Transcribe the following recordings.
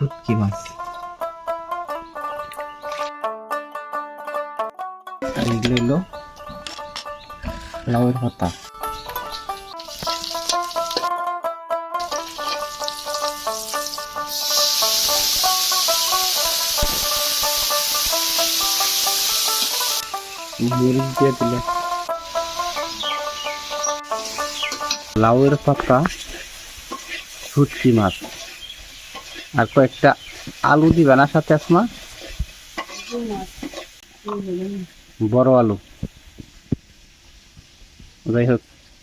শুটকি মাছ? এগুলো হলো লাউয়ের পাতা। মরিচ দিয়ে দিলে। লাউয়ের পাতা শুটকি মাছ। আর কয়েকটা আলু দিবে না সাথে আসমা? বড় আলু। যাই হোক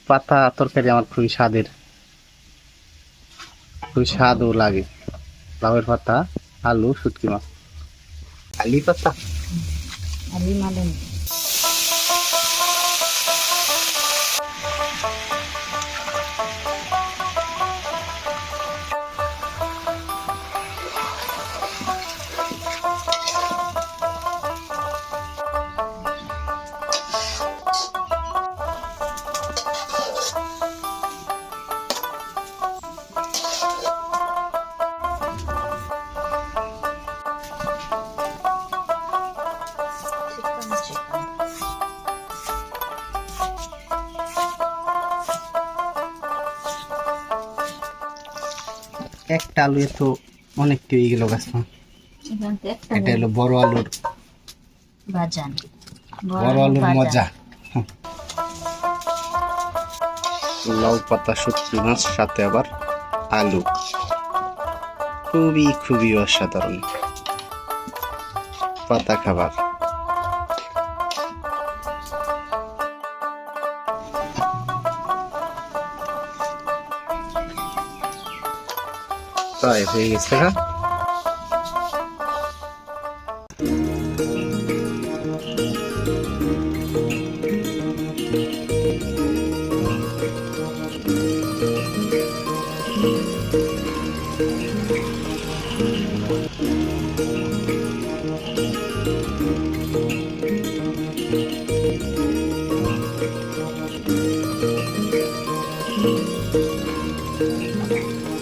পাতা তরকারি আমার খুবই স্বাদের। খুবই স্বাদও লাগে। লাউয়ের পাতা আলু শুটকি মাছ। আলি পাতা. একটা আলু তো অনেক হয়ে গেল গাছ এটা হলো বড় আলুর বাজান। বড় আলুর মজা। লাউ পাতা শুটকি মাছ সাথে আবার আলু। খুবই খুবই অসাধারণ। পাতা খাবার। Sorry, হয়ে গেছে হ্যাঁ you.